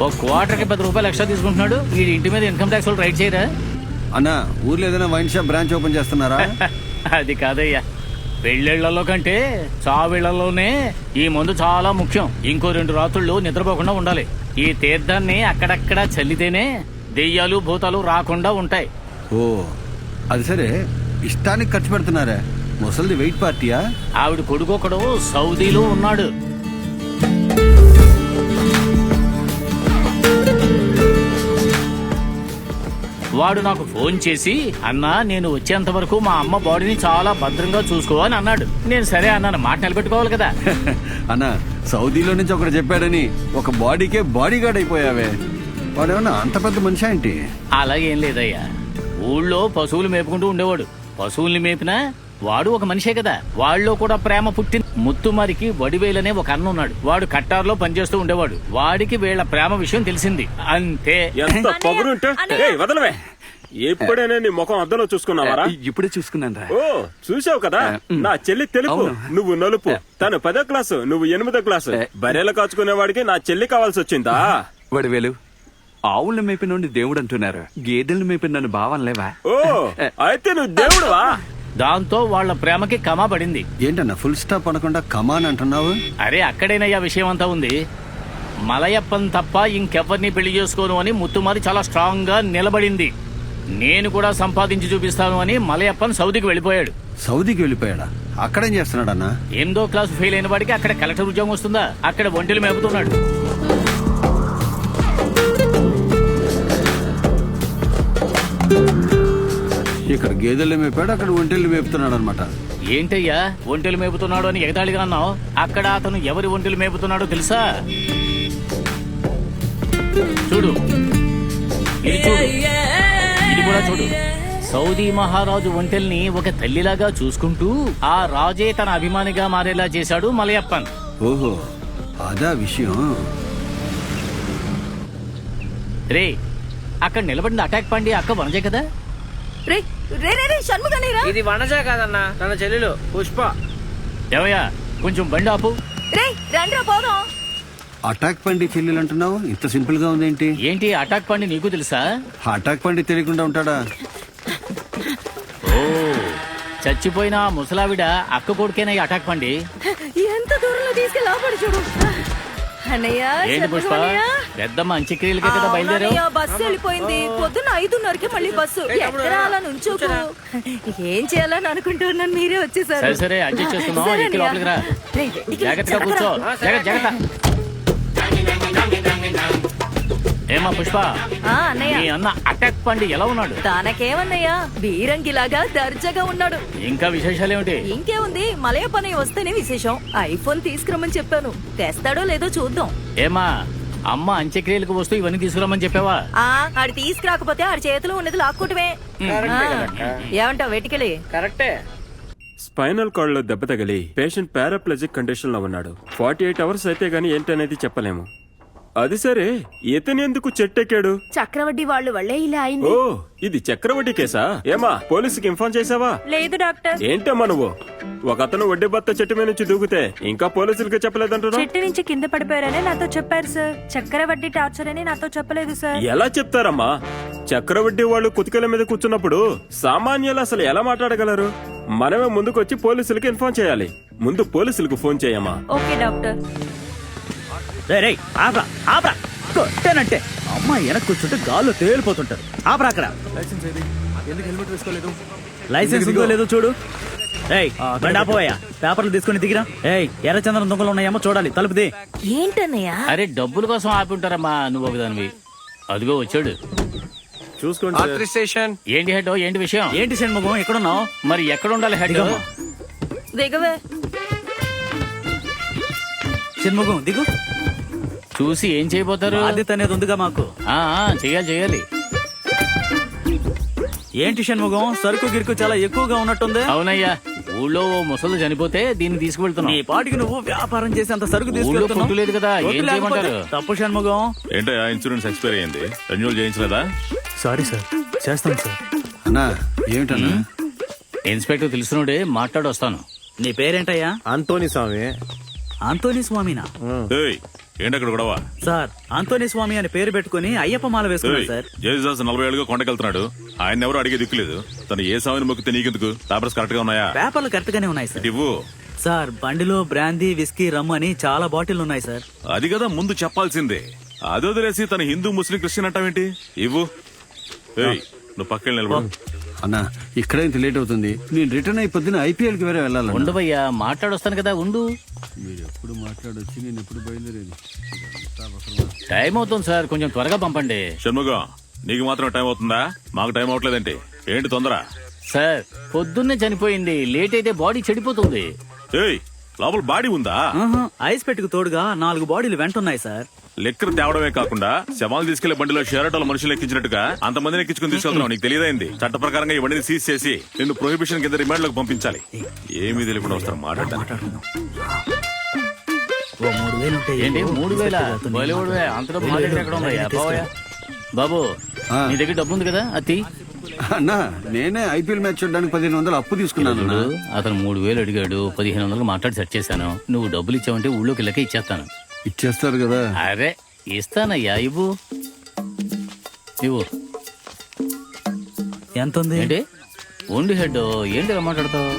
ఒక క్వార్టర్కి పది రూపాయలు ఎక్స్ట్రా తీసుకుంటున్నాడు. ఈ ఇంటి మీద ఇన్కమ్ ట్యాక్స్ వాళ్ళు రైట్ చేయరా? అన్నా ఊర్లో ఏదైనా వైన్ షాప్ బ్రాంచ్ ఓపెన్ చేస్తున్నారా? అది కాదయ్యా. పెళ్ళిళ్ళలో కంటే చావిళ్ళలోనే ఈ మందు చాలా ముఖ్యం. ఇంకో రెండు రాత్రుళ్ళు నిద్రపోకుండా ఉండాలి. ఈ తీర్థాన్ని అక్కడక్కడ చల్లితేనే దెయ్యాలు భూతాలు రాకుండా ఉంటాయి. ఓ అది సరే. ఇష్టానికి ఖర్చు పెడుతున్నారా. ముసలిది వెయిట్ పార్టీయా? ఆవిడ కొడుకొకడు సౌదీలో ఉన్నాడు. వాడు నాకు ఫోన్ చేసి అన్నా నేను వచ్చేంత వరకు మా అమ్మ బాడీని చాలా భద్రంగా చూసుకో అని అన్నాడు. నేను సరే అన్నాను మాట నిలబెట్టుకోవాలి కదా. అన్న సౌదీలో నుంచి ఒకడు చెప్పాడని ఒక బాడీకే బాడీ గార్డ్ అయిపోయావే. వాడేమన్నా అంత పెద్ద మనిషి ఏంటి? అలాగేం లేదయ్యా. ఊళ్ళో పశువులు మేపుకుంటూ ఉండేవాడు. పశువుల్ని మేపినా వాడు ఒక మనిషే కదా. వాళ్ళలో కూడా ప్రేమ పుట్టి ముత్తుమారికి వడివేలనే ఒక అన్న ఉన్నాడు వాడు కట్టార్లో పనిచేస్తూ ఉండేవాడు. వాడికి వీళ్ళ ప్రేమ విషయం తెలిసింది. అంతే. ఎంత పొగరుంటే? ఏయ్, వదలవే. ఎప్పుడైనా నీ ముఖం అద్దంలో చూసుకున్నావారా? ఇప్పుడే చూసుకున్నాను రా. ఓ చూసావు కదా? నా చెల్లి తెలుపు. నువ్వు నలుపు. తను పదో క్లాసు నువ్వు ఎనిమిదో క్లాసు. బర్రెలు కాచుకునేవాడికి నా చెల్లి కావాల్సి వచ్చిందా? వడివేలు ఆవుల్ని నుండి దేవుడు అంటున్నారు. గేదెల్ని మేపిన నన్ను భావనలేవా? ఓ అయితే నువ్వు దేవుడువా? దాంతో వాళ్ళ ప్రేమకి కమా పడింది. ఏంటన్నా ఫుల్ స్టాప్ అనకుండా కమాన్ అంటున్నావు? అరే అక్కడేనయ్యా విషయం అంతా ఉంది? మలయప్పన్ తప్ప ఇంకెవ్వరిని పెళ్ళి చేసుకోను అని ముత్తుమారి చాలా స్ట్రాంగ్గా నిలబడింది. నేను కూడా సంపాదించి చూపిస్తాను అని మలయప్పన్ సౌదీకి వెళ్ళిపోయాడు. సౌదీకి వెళ్ళిపోయాడా? అక్కడేం చేస్తున్నాడన్నా? ఎనిమిదో క్లాస్ ఫెయిల్ అయిన వాడికి అక్కడ కలెక్టర్ ఉద్యోగం వస్తుందా? అక్కడ ఒంటెలు మేపుతున్నాడు. ఇక్కడ గేదెలు మేపాడు అక్కడ ఒంటెళ్ళు మేపుతున్నాడు అనమాట ఏంటయ్యా? ఒంటెలు మేపుతున్నాడు అని ఎగతాళిగా అన్నావు? అక్కడ అతను ఎవరి ఒంటెలు మేపుతున్నాడో తెలుసా? చూడు. ఇది చూడు. ఇది కూడా చూడు. సౌదీ మహారాజు ఒంటెల్ని ఒక తల్లిలాగా చూసుకుంటూ ఆ రాజే తన అభిమానిగా మారేలా చేశాడు మలయప్పన్. ఓహో అదా విషయం. రే అక్కడ నిలబడిన అటాక్ పండి అక్క వనజే కదా? రే రే రే రే షణ్ముగనేరా ఇది వనజ కాదన్నా తన చెల్లెలు పుష్ప. ఏమయ్యా కొంచెం బండి ఆపు. రే రండ్రా పోదాం. అటాక్ పండి చెల్లెలు అంటున్నావు? ఇంత సింపుల్గా ఉందేంటి? ఏంటి అటాక్ పండి నీకు తెలుసా? అటాక్ పండి తెలియకుండా ఉంటాడా? ఓ చచ్చిపోయిన ఆ ముసలావిడ అక్క కొడుకేనా ఈ అటాక్ పండి? ఎంత దూరంలో తీసుకెళ్ళి లోపడి చూడు. ఏంటి పుష్ప. పెద్దమ్మ అంత్యక్రియలకే కదా బయలుదేరావు? బస్సు వెళ్ళిపోయింది. పొద్దున్న ఐదున్నరకి మళ్ళీ బస్సు. ఎక్కడ అలా నుంచోకు? ఏం చేయాలని అనుకుంటున్నాను మీరే వచ్చేసారు. సరే సరే అడ్జస్ట్ ఎక్కి లోపలికి రా. జాగ్రత్తగా కూర్చో. జాగ్రత్త జాగ్రత్త. ఏమా పుష్ప. ఆ, అన్నయ్య. మీ అన్న అటాక్ పండి ఎలా ఉన్నాడు? తనకేమన్నయ్యా? బీరంగిలాగా దర్జాగా ఉన్నాడు. ఇంకా విశేషాలు ఏమిటి ఇంకేముంది? మలయ పని వస్తేనే విశేషం. ఐఫోన్ తీసుకురమ్మని చెప్పాను. తెస్తాడో లేదో చూద్దాం. ఏమా అమ్మ అంత్యక్రియలకు వస్తూ ఇవన్నీ తీసుకురామని చెప్పావా? ఆ ఆడు తీసుకురాకపోతే ఆడి చేతిలో ఉన్నది లాక్కోటమే. ఏమంటావు వెటికలి? కరెక్టే. స్పైనల్ కార్డ్లో దెబ్బ తగిలి పేషెంట్ పారాప్లజిక్ కండిషన్లో ఉన్నాడు. ఫార్టీ ఎయిట్ అవర్స్ అయితే గానీ ఏంటనేది చెప్పలేము. అది సరే. ఇతను ఎందుకు చెట్టెక్కాడు? చక్రవడ్డీ వాళ్ళు వల్లే ఇలా ఓ ఇది చక్రవడ్డీ కేసా? ఏమా పోలీసుకి ఇన్ఫార్మ్ చేసావా లేదు డాక్టర్. ఏంటమ్మా నువ్వు? ఒక అతను వడ్డీ బత్త చెట్టు మీద నుంచి దూకితే ఇంకా పోలీసులకి చెప్పలేదంటున్నా చెట్టు నుంచి కింద పడిపోయారని నాతో చెప్పారు సార్. చక్రవడ్డీ టార్చర్ అని నాతో చెప్పలేదు సార్. ఎలా చెప్తారమ్మా? చక్రవడ్డీ వాళ్ళు కుతికల మీద కూర్చున్నప్పుడు సామాన్యులు అసలు ఎలా మాట్లాడగలరు? మనమే ముందుకొచ్చి పోలీసులకి ఇన్ఫార్మ్ చేయాలి. ముందు పోలీసులకు ఫోన్ చేయమ్మా. Okay doctor. రే ఆపరా ఆపరా. కొట్టానంటే అమ్మాయి వెనక్కి కూర్చుంటే గాల్లో తేలిపోతుంటారు. ఆపరా అక్కడ. లైసెన్స్ ఉందో లేదో చూడు. ఏయ్ బండి ఆపోయా పేపర్లు తీసుకుని దిగిరా. ఏయ్ ఎర్రచందనం దొంగలు ఉన్నాయేమో చూడాలి. తలుపుది ఏంటన్నయ్యా? అరే డబ్బుల కోసం ఆపి ఉంటారమ్మా నువ్వు ఒకదానివి అదిగో వచ్చాడు. చూసుకోండి స్టేషన్. ఏంటి హెడ్ ఏంటి విషయం? ఏంటి షణ్ముఖం ఎక్కడున్నావు? మరి ఎక్కడ ఉండాలి హెడ్. దిగవే. షణ్ముఖం దిగు. చూసి ఏం చేయబోతారు? బాధ్యత అనేది ఉందిగా మాకు. ఆ, ఆ, చెయ్యాలి చెయ్యాలి ఏంటి షణ్ముఖం సరుకు గిరుకు చాలా ఎక్కువగా ఉన్నట్టుంది. అవునయ్యా ఊళ్ళో ఓ ముసలు చనిపోతే దీన్ని తీసుకువెళ్తున్నాం. నీ పాటికి నువ్వు వ్యాపారం చేసి అంత సరుకు తీసుకెళ్తున్నావు. లేదు కదా, ఏం లేకపోతే చేయమంటారు? తప్పు షణ్ముఖం ఏంటయ్యా ఇన్సూరెన్స్ ఎక్స్పైర్ అయ్యింది? రెన్యూల్ చేయించలేదా? సారీ సార్ చేస్తాను సార్ అన్నా ఏమిటన్నా? ఇన్స్పెక్టర్ తెలిసినోడే మాట్లాడి వస్తాను నీ పేరేంటయ్యా? అంతోని స్వామి. ఆంటోనీ స్వామినా? ఏయ్ ఏంటక్కడ గొడవ? సార్ ఆంతోని స్వామి అని పేరు పెట్టుకుని అయ్యప్ప మాల వేసుకున్నారు సార్. జేజాస్ నలభై ఏళ్ళుగా కొండకెళ్తున్నాడు. ఆయన ఎవరు అడిగే దిక్కులేదు తను ఏ స్వామిని మొక్కితే నీకెందుకు? పేపర్స్ కరెక్ట్గా ఉన్నాయా? పేపర్లు కరెక్ట్ గానే ఉన్నాయి సార్. ఇవ్వు. సార్ బండిలో బ్రాందీ విస్కీ రమ్ అని చాలా బాటిల్ ఉన్నాయి సార్. అది కదా ముందు చెప్పాల్సిందే. అది వదిలేసి తన హిందూ ముస్లిం క్రిస్టియన్ అంటావేంటి? ఇవ్వు. ఏయ్, నువ్వు పక్కన నిలబడు. అన్న ఇక్కడే ఇంత లేట్ అవుతుంది. నేను రిటర్న్ అయి పొద్దున ఐపీఎల్కి వేరే వెళ్ళాలి ఉండవయ్యా మాట్లాడొస్తాను కదా ఉండు. మీరు ఎప్పుడు మాట్లాడొచ్చి నేను ఎప్పుడు బయలుదేరేది? టైం అవుతుంది సార్ కొంచెం త్వరగా పంపండి. షణ్ముగం నీకు మాత్రం టైం అవుతుందా? మాకు టైం అవట్లేదేంటి. ఏంటి తొందర? సార్ పొద్దున్నే చనిపోయింది లేట్ అయితే బాడీ చెడిపోతుంది. ఏయ్ లోపల బాడీ ఉందా? ఆహా, ఐస్ పెట్టుకు తోడుగా నాలుగు బాడీలు వెంటున్నాయి సార్. లెక్కలు తేవడమే కాకుండా శవాలు తీసుకెళ్ళే బండిలో షేరటాల మనుషులు ఎక్కించినట్టుగా అంతమందిని ఎక్కించుకుని తీసుకెళ్తున్నావు నీకు తెలియదైంది? చట్ట ప్రకారంగా ఈ బండిని సీజ్ చేసి నిన్ను ప్రొహిబిషన్ కింద రిమాండ్లోకి పంపించాలి ఏమీ తెలియకుండా వస్తారు మాట్లాడడానికి ఓ మూడు వేలు ఉంటాయి ఏంటి? మూడు వేల? బాలీవుడ్వే అంతలో మార్కెట్ ఎక్కడ ఉన్నాయా. బాబు. నీ దగ్గర డబ్బు ఉంది కదా అతి అన్న నేనే ఐపీఎల్ మ్యాచ్ చూడడానికి పదిహేను వందలు అప్పు తీసుకున్నాను అన్న. చూడు అతను మూడు వేలు అడిగాడు పదిహేను వందలు మాట్లాడి సెట్ చేశాను. నువ్వు డబ్బులు ఇచ్చావంటే ఊళ్ళోకి లెక్క ఇచ్చేస్తాను. ఇచ్చేస్తారు కదా. అరే ఇస్తానయ్యా ఇవ్వు. ఇవ్వు. ఎంత ఉంది ఏంటి? ఉండి హెడ్ ఏంటి ఇలా మాట్లాడతావు?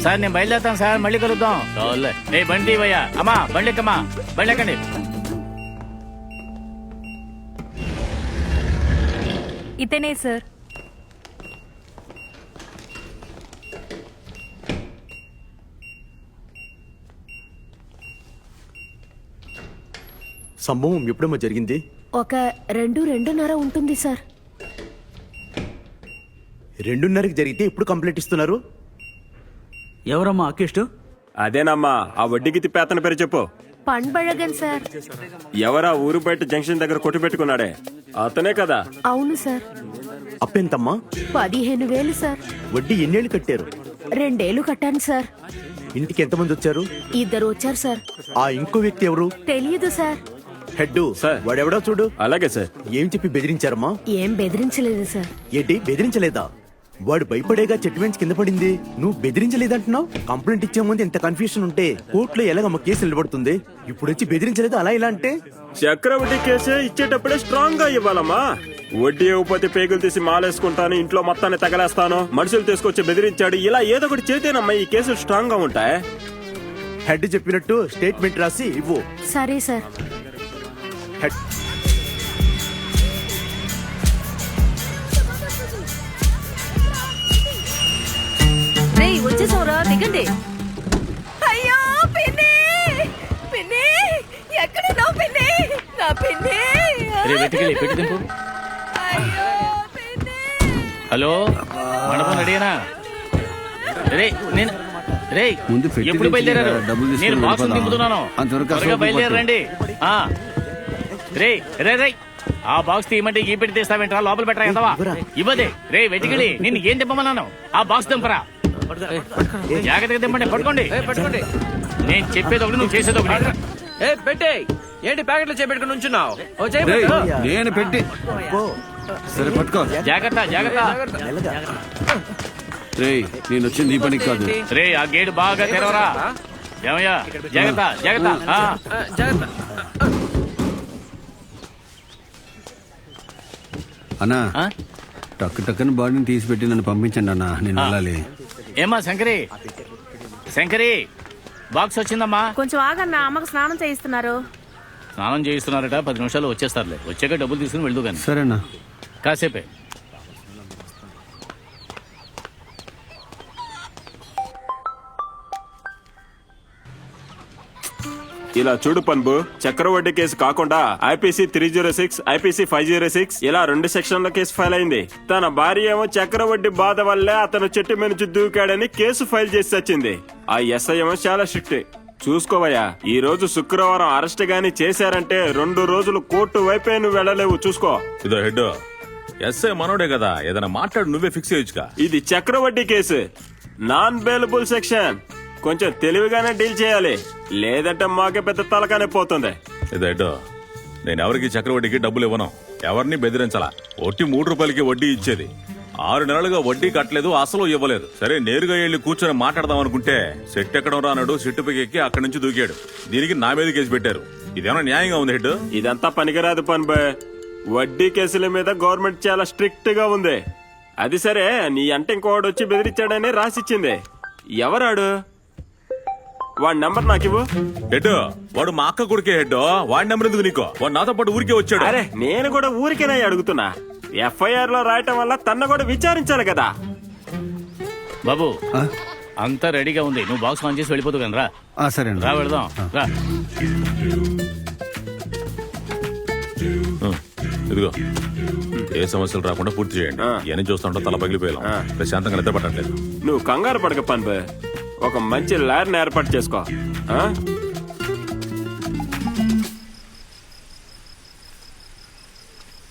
సార్ నేను బయలుదేరుతాను సార్ మళ్ళీ కలుద్దాం. బండి ఇవ్వయ్యా. అమ్మా బండి ఎక్కమ్మా? బండి ఎక్కండి. ఇతనే సార్. సంభవం ఎప్పుడమ్మా జరిగింది? ఒక రెండు రెండున్నర ఉంటుంది సార్. రెండున్నరకి జరిగితే ఎప్పుడు కంప్లైంట్ ఇస్తున్నారు? ఎవరమ్మా అక్కిష్టు? అదేనమ్మా ఆ వడ్డీకి తిప్పేతన పేరు చెప్పు. పండ్బഴగన్ సార్. ఎవరా ఊరు బయట జంక్షన్ దగ్గర కొట్టు పెట్టుకున్నాడే? అతనే కదా. అవును సార్. అప్పెంతమ్మా? పదిహేను వేలు సార్. వడ్డీ ఎన్నేళ్ళు కట్టారు? రెండేళ్ళు కట్టాను సార్. ఇంటికి ఎంతమంది వచ్చారు? ఇద్దరు వచ్చారు సార్. ఆ ఇంకో వ్యక్తి ఎవరు? తెలియదు సార్. Head sir. వాడెవడో చూడు. అలాగే సార్. ఏం చెప్పి బెదిరించారమ్మా? ఏం బెదిరించలేదు సార్. ఏంటి బెదిరించలేదా? వాడు భయపడేగా చెట్టు వెంచి కింద పడింది. నువ్వు బెదిరించలేదంటున్నావు? కంప్లైంట్ ఇచ్చే ముందు ఎంత కన్ఫ్యూషన్ ఉంటే కోర్టులో ఎలాగమ్మ కేసు నిలబడుతుంది? ఇప్పుడు వచ్చి బెదిరించలేదు అలా ఇలా అంటే? చక్రవడ్డీ కేసే ఇచ్చేటప్పుడే స్ట్రాంగ్గా ఇవ్వాలమ్మా. వడ్డీ ఇవ్వకపోతే పేగులు తీసి మాలేసుకుంటాను ఇంట్లో మొత్తాన్ని తగలేస్తాను. మనుషులు తీసుకొచ్చి బెదిరించాడు ఇలా ఏదో ఒకటి చేతేనమ్మా ఈ కేసులు స్ట్రాంగ్గా ఉంటాయి. హెడ్ చెప్పినట్టు స్టేట్మెంట్ రాసి ఇవ్వు. సరే సార్. హెడ్ దిగండి. అయ్యో పిన్ని! పిన్ని! ఎక్కడున్నావు పిన్ని? నా పిన్ని! రే వెతికెళ్ళి పెట్టి దింపు. అయ్యో పిన్ని! హలో? మండపం రెడీనా రే నేను రే ముందు పెట్టి ఎప్పుడు బయలుదేరారు? డబ్బులు తీసుకొని నేను బాక్స్ వెళ్ళిపోదాం. దింపుతున్నాను. అంతవరకు త్వరగా అసలు బయలుదేరండి. ఆ. రే రే రే. ఆ బాక్స్ తీయమంటే ఈ పెట్టి తీస్తావేంట్రా? లోపల పెట్టరా ఎంతవా? ఇవ్వదే. రే వెతికిడి నిన్ను ఏం దింపమన్నాను? ఆ బాక్స్ దింపరా. జాగ్రత్తగా దింపండి పట్టుకోండి పట్టుకోండి నేను చెప్పేది ఒకటి నువ్వు చేసేది ఒకటి ఏ పెట్టే ఏంటి ప్యాకెట్లు చేపెట్టుకుని ఉంచున్నావు ఓ. నేను పెట్టి సరే పట్టుకో. జాగ్రత్త జాగ్రత్త. రేయ్ నేను వచ్చింది ఈ పనికి కాదు. రే ఆ గేట్ బాగా తెరవరా. ఏమయ్యా? జాగ్రత్త జాగ్రత్త. జాగ్రత్త. అన్నా ఆ? టక్కు టక్కున బాడీని తీసి పెట్టి నన్ను పంపించండి అన్న. నేను వెళ్ళాలి. ఏమ్మా శంకరి? శంకరి బాక్స్ వచ్చిందమ్మా. కొంచెం ఆగన్నా అమ్మకు స్నానం చేయిస్తున్నారు. స్నానం చేయిస్తున్నారట పది నిమిషాలు వచ్చేస్తారులే. వచ్చాక డబ్బులు తీసుకుని వెళ్దు కానీ సరేనా. కాసేపే. ఇలా చూడు పన్బు చక్రవడ్డీ కేసు కాకుండా IPC three zero six IPC five zero six ఇలా రెండు సెక్షన్ల కేసు ఫైల్ అయింది. తన భార్య ఏమో చక్రవడ్డీ బాధ వల్లే అతను చెట్టు మీద దూకాడని కేసు ఫైల్ చేసి వచ్చింది. ఆ ఎస్ఐ ఏమో చాలా స్ట్రిక్ట్. చూసుకోవయ్యా ఈ రోజు శుక్రవారం అరెస్ట్ గాని చేశారంటే రెండు రోజులు కోర్టు వైపే నువ్వు వెళ్ళలేవు చూసుకో. ఇదో హెడ్ ఎస్ఐ మనోడే కదా ఏదైనా మాట్లాడు నువ్వే ఫిక్స్ చేయొచ్చుగా. ఇది చక్రవడ్డీ కేసు. నాన్ బెయిలబుల్ సెక్షన్ కొంచెం తెలివిగానే డీల్ చేయాలి. లేదంటే మాకే పెద్ద తలకానే పోతుంది. ఇదో హెడ్ నేను ఎవరికి చక్రవడ్డీకి డబ్బులు ఇవ్వను. ఎవరిని బెదిరించాలా? ఒట్టి మూడు రూపాయలకి వడ్డీ ఇచ్చేది. ఆరు నెలలుగా వడ్డీ కట్టలేదు అసలు ఇవ్వలేదు. సరే నేరుగా వెళ్ళి కూర్చొని మాట్లాడదాం అనుకుంటే సెట్ ఎక్కడం రానాడు సెట్టు పైకి ఎక్కి అక్కడి నుంచి దూకాడు. దీనికి నా మీద కేసు పెట్టారు. ఇదేమన్నా న్యాయంగా ఉంది హెడ్ ఇదంతా పనికిరాదు పన్బే. వడ్డీ కేసుల మీద గవర్నమెంట్ చాలా స్ట్రిక్ట్గా ఉంది. అది సరే నీ అంటే ఇంకోడు వచ్చి బెదిరించాడని రాసిచ్చింది. ఎవరాడు? వాడి నంబర్ నాకు ఇవ్వు. హెడ్ వాడు మా అక్క కొడుకే హెడ్ వాడి నెంబర్ ఎందుకు నీకో? వాడు నాతో పాటు ఊరికే వచ్చాడు. అరే నేను కూడా ఊరికేనా అడుగుతున్నా. ఎఫ్ఐఆర్లో రాయటం వల్ల తన్న కూడా విచారించాలి కదా. బాబు అంతా రెడీగా ఉంది. నువ్వు బాక్స్ ఆన్ చేసి వెళ్ళిపోతు కానీ రా. ఆ, సరే రా వెళదాం. రా. ఇదిగో. ఏ సమస్యలు రాకుండా పూర్తి చేయండి. ఇవన్నీ చూస్తుంటే తల పగిలిపోయాం. ప్రశాంతంగా నిద్ర పట్టట్లేదు నువ్వు కంగారు పడక పన్బే ఒక మంచి లారీని ఏర్పాటు చేసుకో.